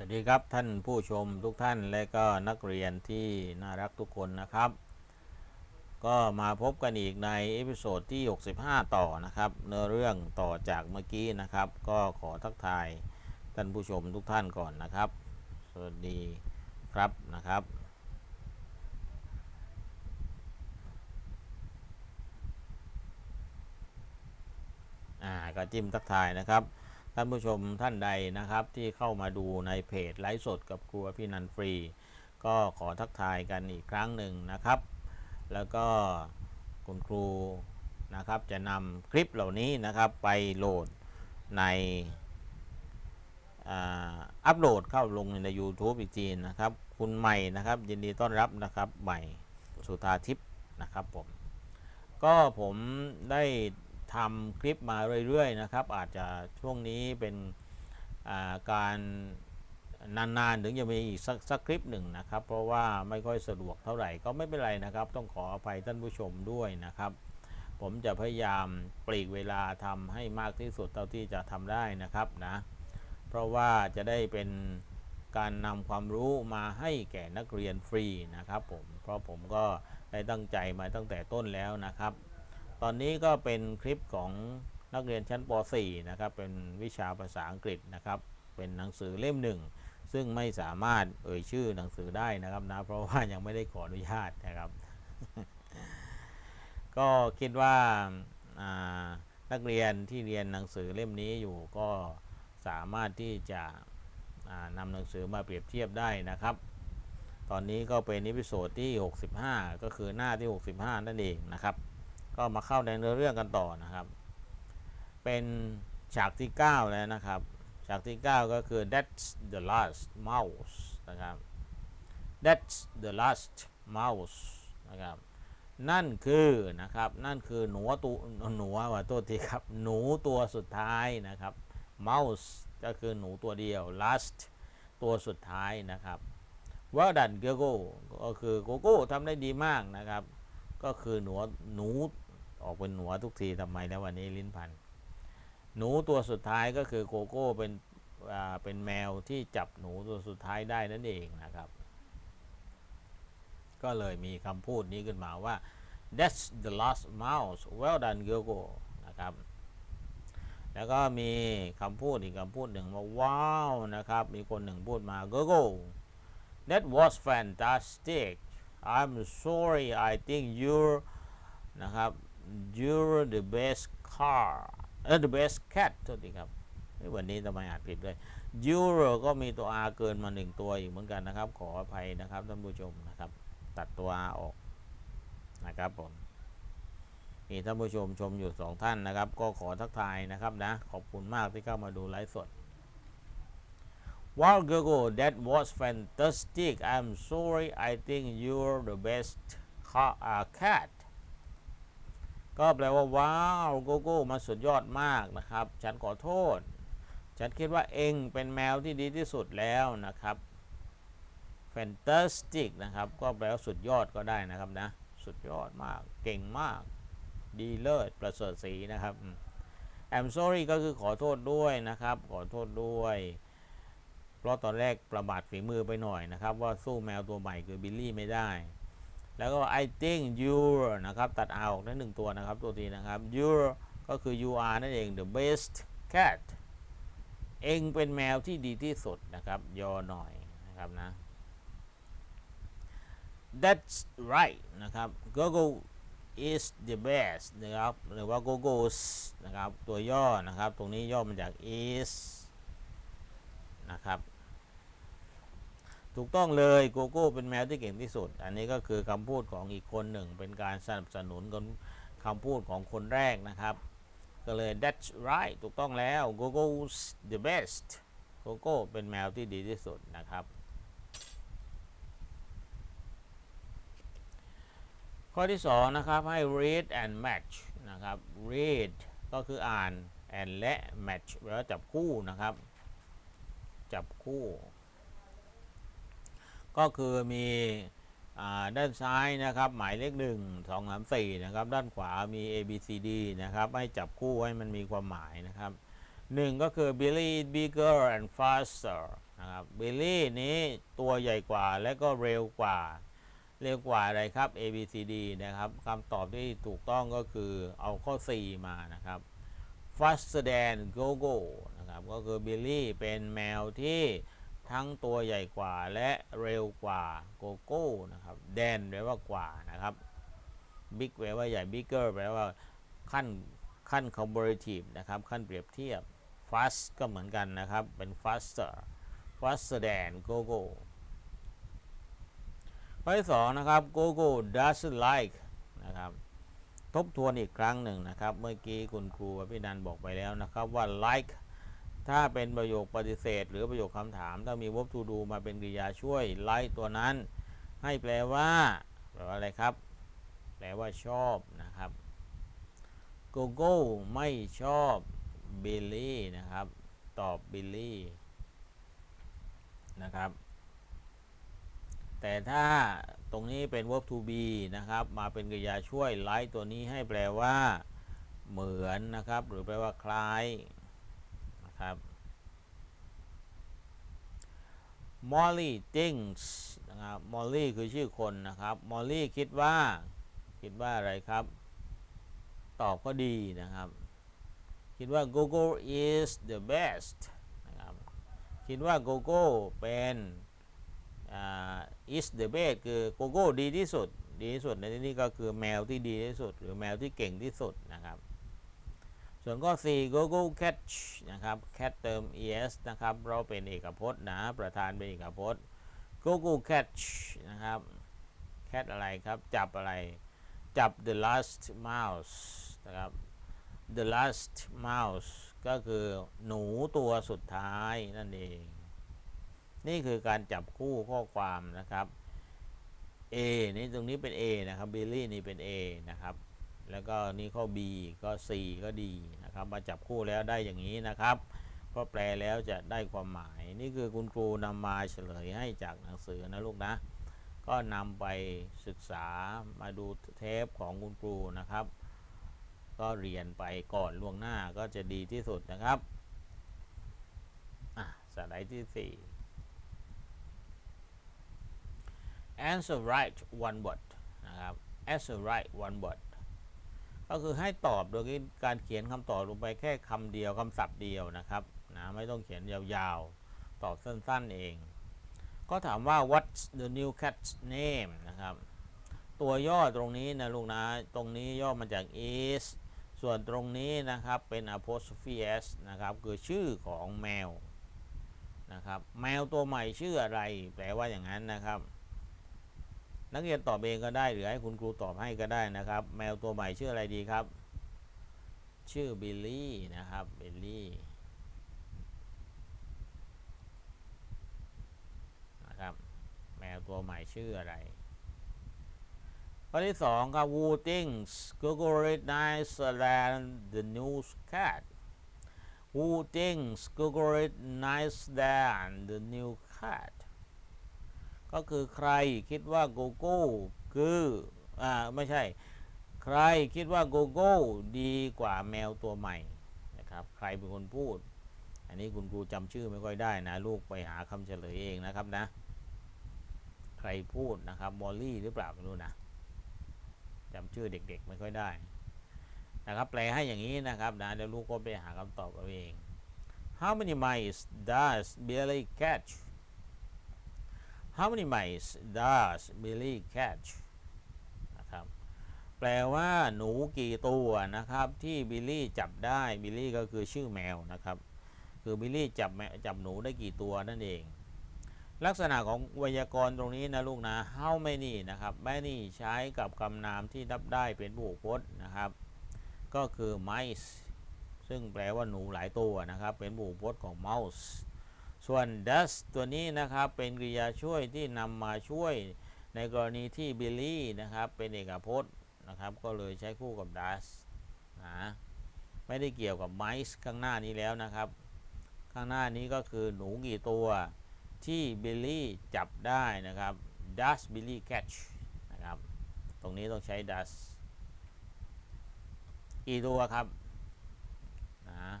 วัสดีครับท่านผู้ชมทุกท่านและก็นักเรียนที่น่ารักทุกคนนะครับ ก็มาพบกันอีกในเอพิโซดที่ 65 ต่อนะครับเนื้อเรื่องต่อจากเมื่อกี้นะครับ ก็ขอทักทายท่านผู้ชมทุกท่านก่อนนะครับ สวัสดีครับนะครับ อ่าก็จิ้มทักทายนะครับ ท่านผู้ชมท่านใดนะครับที่เข้ามาดูในเพจไลฟ์สดกับครัวพี่นันฟรี ก็ขอทักทายกันอีกครั้งหนึ่งนะครับ แล้วก็คุณครูนะครับจะนำคลิปเหล่านี้นะครับไปโหลดในอ่าอัปโหลดเข้าลงใน YouTube อีกทีนะครับ คุณใหม่นะครับ ยินดีต้อนรับนะครับใหม่สุธาทิพย์นะครับผม ก็ผมได้ ทำคลิปมาเรื่อยๆนะครับ อาจจะช่วงนี้เป็นการนานๆถึงจะมีอีกสักสักคลิปหนึ่งนะครับ เพราะว่าไม่ค่อยสะดวกเท่าไหร่ก็ไม่เป็นไรนะครับ ต้องขออภัยท่านผู้ชมด้วยนะครับ ผมจะพยายามปลีกเวลาทำให้มากที่สุดเท่าที่จะทำได้นะครับนะ เพราะว่าจะได้เป็นการนำความรู้มาให้แก่นักเรียนฟรีนะครับผมเพราะผมก็ได้ตั้งใจมาตั้งแต่ต้นแล้วนะครับ ตอนนี้ก็เป็นคลิปของนักเรียนชั้นป .4 นะครับ เป็นวิชาภาษาอังกฤษนะครับ เป็นหนังสือเล่มหนึ่ง ซึ่งไม่สามารถเอ่ยชื่อหนังสือได้นะครับนะ เพราะว่ายังไม่ได้ขออนุญาตนะครับ ก็คิดว่านักเรียนที่เรียนหนังสือเล่มนี้อยู่ก็สามารถที่จะนำหนังสือมาเปรียบเทียบได้นะครับ ตอนนี้ก็เป็นนิพิโซดที่ 65 ก็คือหน้าที่ 65 นั่นเองนะครับ ก็มาเข้าในเนื้อเรื่องกันต่อนะครับ เป็นฉากที่ 9 แล้วนะครับ ฉากที่ 9 ก็คือ that's the last mouse นะครับ that's the last mouse นะครับ นั่นคือนะครับ นั่นคือหนูตัวหนูว่าโทษทีครับ หนูตัวสุดท้ายนะครับ mouse ก็คือหนูตัวเดียว last ตัวสุดท้ายนะครับ well done Gogo ก็คือโกโก้ทำได้ดีมากนะครับ ก็คือหนูหนู ออกเป็นหนูทุกทีทำไมนะวันนี้ลิ้นพัน หนูตัวสุดท้ายก็คือโกโก้เป็นอ่าเป็นแมวที่จับหนูตัวสุดท้ายได้นั่นเองนะครับ ก็เลยมีคำพูดนี้ขึ้นมาว่า that's the last mouse well done Gogo นะครับ แล้วก็มีคำพูดอีกคำพูดหนึ่งมาว้าวนะครับ มีคนหนึ่งพูดมา Gogo that was fantastic I'm sorry I think you're นะครับ you're the best car เออ the best cat โทษทีครับวันนี้ทำไมอ่านผิดเลย you're ก็มีตัว r เกินมาหนึ่งตัวอีกเหมือนกันนะครับ ขออภัยนะครับท่านผู้ชมนะครับ ตัดตัว r ออกนะครับผมมีท่านผู้ชมชมอยู่สองท่านนะครับ ก็ขอทักทายนะครับนะ ขอบคุณมากที่เข้ามาดูไลฟ์สด Wow Gogo that was fantastic I'm sorry I think you're the best ca- uh, cat ก็แปลว่าว้าวโกโก้มันสุดยอดมากนะครับ ฉันขอโทษ ฉันคิดว่าเองเป็นแมวที่ดีที่สุดแล้วนะครับ fantastic นะครับ ก็แปลว่าสุดยอดก็ได้นะครับนะ สุดยอดมาก เก่งมาก ดีเลิศ ประเสริฐสีนะครับอืม I'm sorry ก็คือขอโทษด้วยนะครับ ขอโทษด้วย เพราะตอนแรกประมาทฝีมือไปหน่อยนะครับ ว่าสู้แมวตัวใหม่คือบิลลี่ไม่ได้ แล้วก็ I think you're นะครับตัด R ออกได้หนึ่งตัวนะครับตัวทีนะครับ you're ก็คือ you are นั่นเอง the best cat เองเป็นแมวที่ดีที่สุดนะครับยอหน่อยนะครับนะ that's right นะครับ Gogo is the best นะครับหรือว่า Gogo's นะครับตัวย่อนะครับ ตรงนี้ย่อมาจาก is นะครับ ถูกต้องเลยโกโก้เป็นแมวที่เก่งที่สุด อันนี้ก็คือคำพูดของอีกคนหนึ่ง เป็นการสนับสนุนกันคำพูดของคนแรกนะครับ ก็เลย that's right ถูกต้องแล้ว Gogo's the best โกโก้เป็นแมวที่ดีที่สุดนะครับ ข้อที่สองนะครับให้ read and match นะครับ read ก็คืออ่าน and และ match แปลว่าจับคู่นะครับ จับคู่ ก็คือมีอด้านซ้ายนะครับหมายเลขหนึ่งสองสามสี่นะครับด้านขวามี A B C D นะครับให้จับคู่ให้มันมีความหมายนะครับหนึ่งก็คือ Billy bigger and faster นะครับบิลลี่นี้ตัวใหญ่กว่าและก็เร็วกว่า เร็วกว่าอะไรครับ A B C D นะครับคำตอบที่ถูกต้องก็คือเอาข้อ C มานะครับ faster than Gogo นะครับก็คือบิลลี่เป็นแมวที่ ทั้งตัวใหญ่กว่าและเร็วกว่าโกโก้นะครับ than แปลว่ากว่านะครับ big แปลว่าใหญ่ bigger แปลว่าขั้นขั้น comparative นะครับขั้นเปรียบเทียบ fast ก็เหมือนกันนะครับ เป็น faster faster than Gogo ข้อที่สองนะครับ Gogo doesn't like นะครับทบทวนอีกครั้งหนึ่งนะครับ เมื่อกี้คุณครูพี่นันบอกไปแล้วนะครับว่า like ถ้าเป็นประโยคปฏิเสธ หรือประโยคคำถาม ถ้ามี verb to do มาเป็นกริยาช่วย like ตัวนั้น ให้แปลว่าแปลว่าอะไรครับ แปลว่าชอบนะครับ Gogo ไม่ชอบบิลลี่นะครับ ตอบบิลลี่นะครับ แต่ถ้าตรงนี้เป็น verb to be นะครับ มาเป็นกริยาช่วย like ตัวนี้ให้แปลว่า เหมือนนะครับ หรือแปลว่าคล้าย ครับ Molly thinks นะครับ Molly คือชื่อคนนะครับ Molly คิดว่า คิดว่าอะไรครับ ตอบก็ดีนะครับ คิดว่า Google is the best นะครับ คิดว่า Google เป็น is the best คือ Google ดีที่สุด ดีที่สุดในที่นี้ก็คือแมวที่ดีที่สุด หรือแมวที่เก่งที่สุดนะครับ ส่วนข้อ 4 Google catch นะครับ cat เติม es นะครับ เราเป็นเอกพจน์นะ ประธานเป็นเอกพจน์ Google catch นะครับ cat อะไรครับ จับอะไร จับ the last mouse นะครับ the last mouse ก็คือหนูตัวสุดท้ายนั่นเอง นี่คือการจับคู่ข้อความนะครับ A นี่ตรงนี้เป็น A นะครับ Billy นี่เป็น A นะครับ แล้วก็นี่ข้อ B ก็ C ก็ดี นะครับมาจับคู่แล้วได้อย่างนี้นะครับเพราะแปลแล้วจะได้ความหมาย นี่คือคุณครูนำมาเฉลยให้จากหนังสือนะลูกนะ ก็นำไปศึกษามาดูเทปของคุณครูนะครับ ก็เรียนไปก่อนล่วงหน้าก็จะดีที่สุดนะครับอะสไลด์ที่ 4 answer right one word นะครับ answer right one word ก็คือให้ตอบโดยการเขียนคำตอบลงไปแค่คำเดียวคำศัพท์เดียวนะครับนะไม่ต้องเขียนยาวๆ ตอบสั้นๆเอง ก็ถามว่า what's the new cat's name นะครับ ตัวย่อตรงนี้นะลูกนะ ตรงนี้ย่อมาจาก is ส่วนตรงนี้นะครับเป็น apostrophe s นะครับ คือชื่อของแมวนะครับ แมวตัวใหม่ชื่ออะไร แปลว่าอย่างนั้นนะครับ นักเรียนตอบเองก็ได้ หรือให้คุณครูตอบให้ก็ได้นะครับ แมวตัวใหม่ชื่ออะไรดีครับ ชื่อบิลลี่นะครับบิลลี่นะครับ แมวตัวใหม่ชื่ออะไรข้อที่สองครับ Who thinks Google is nicer than the new cat Who thinks Google is nicer than the new cat ก็คือใครคิดว่า Google คืออ่าไม่ใช่ ใครคิดว่า Google ดีกว่าแมวตัวใหม่นะครับ ใครเป็นคนพูด อันนี้คุณครูจำชื่อไม่ค่อยได้นะ ลูกไปหาคำเฉลยเองนะครับนะ ใครพูดนะครับมอลลี่หรือเปล่าไม่รู้นะจำชื่อเด็กๆ ไม่ค่อยได้นะครับแปลให้อย่างนี้นะครับนะเดี๋ยวลูกก็ไปหาคำตอบเอาเอง How many mice does Billy catch How many mice does Billy catch นะครับแปลว่าหนูกี่ตัวนะครับ ที่บิลลี่จับได้บิลลี่ก็คือชื่อแมวนะครับ คือบิลลี่จับแมจับหนูได้กี่ตัวนั่นเอง ลักษณะของไวยากรณ์ตรงนี้นะลูกนะ how many นะครับ many ใช้กับคำนามที่นับได้เป็นผู้พจน์นะครับ ก็คือ mice ซึ่งแปลว่าหนูหลายตัวนะครับ เป็นผู้พจน์ของ mouse ส่วน does ตัวนี้นะครับ เป็นกริยาช่วยที่นำมาช่วยในกรณีที่บิลลี่นะครับ เป็นเอกพจน์นะครับ ก็เลยใช้คู่กับ does นะไม่ได้เกี่ยวกับ mice ข้างหน้านี้แล้วนะครับ ข้างหน้านี้ก็คือหนูกี่ตัวที่บิลลี่จับได้นะครับ does Billy catch นะครับ ตรงนี้ต้องใช้ does กี่ตัวครับนะ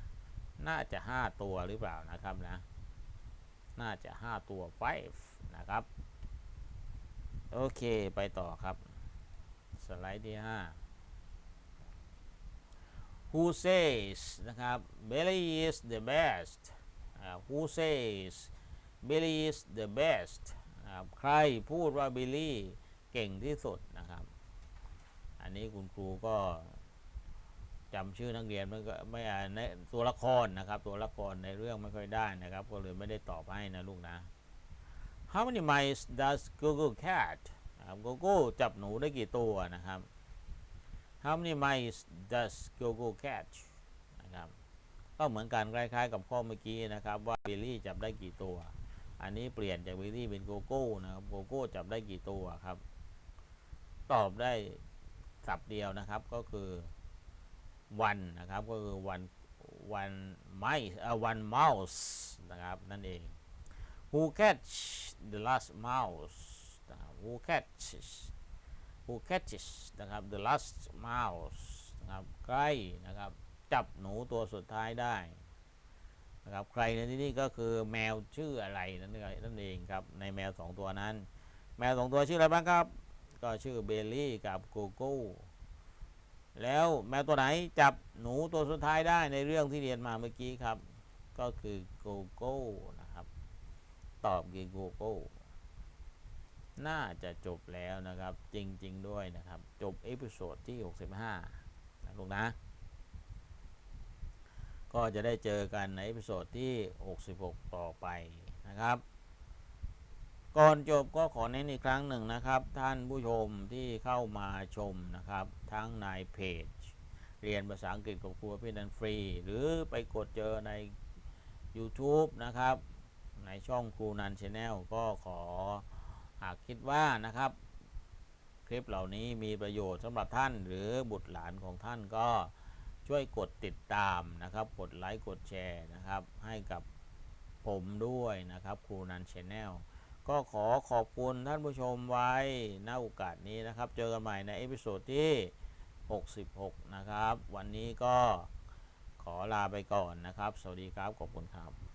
น่าจะ 5 ตัวหรือเปล่านะครับนะ น่าจะ 5 ตัว 5 นะครับ โอเคไปต่อครับ สไลด์ที่ 5 Who says นะครับ Billy is the best Who says Billy is the best นะครับใครพูดว่าบิลลี่เก่งที่สุดนะครับ อันนี้คุณครูก็ จำชื่อนักเรียนมันก็ไม่อ่าในตัวละครนะครับ ตัวละครในเรื่องไม่ค่อยได้นะครับ ก็เลยไม่ได้ตอบให้นะลูกนะ How many mice does Google cat นะครับ Google จับหนูได้กี่ตัวนะครับ How many mice does Google catch นะครับก็เหมือนกันคล้ายๆกับข้อเมื่อกี้นะครับว่าบิลลี่จับได้กี่ตัว อันนี้เปลี่ยนจากบิลลี่เป็นโกโก้นะครับโกโก้จับได้กี่ตัวครับ ตอบได้สับเดียวนะครับก็คือ one นะครับก็คือ one one mice เอ่อ one mouse นะครับนั่นเอง who catch the last mouse นะครับ who catches who catches นะครับ the last mouse นะครับใครนะครับจับหนูตัวสุดท้ายได้นะครับใครในที่นี้ก็คือแมวชื่ออะไรนั่นเองนั่นเองครับในแมวสองตัวนั้น แมวสองตัวชื่ออะไรบ้างครับ ก็ชื่อเบลลี่กับโกโก้ แล้วแมวตัวไหนจับหนูตัวสุดท้ายได้ในเรื่องที่เรียนมาเมื่อกี้ครับ ก็คือโกโก้นะครับ ตอบคือโกโก้น่าจะจบแล้วนะครับ จริง ๆ ด้วยนะครับ จบเอพิโซดที่ 65 นะลูกนะ ก็จะได้เจอกันในเอพิโซดที่ 66 ต่อไปนะครับ ก่อนจบก็ขอเน้นอีกครั้งหนึ่งนะครับ ท่านผู้ชมที่เข้ามาชมนะครับ ทั้งในเพจ เรียนภาษาอังกฤษกับครูพี่นันฟรี หรือไปกดเจอใน YouTube นะครับ ในช่องครูนันชาแนลก็ขอหากคิดว่านะครับ คลิปเหล่านี้มีประโยชน์สำหรับท่านหรือบุตรหลานของท่านก็ช่วยกดติดตามนะครับ กดไลค์กดแชร์นะครับ ให้กับผมด้วยนะครับครูนันชาแนล ก็ขอขอบคุณท่านผู้ชมไว้ณโอกาสนี้นะครับ เจอกันใหม่ในเอพิโซดที่ 66 นะครับ วันนี้ก็ขอลาไปก่อนนะครับ สวัสดีครับ ขอบคุณครับ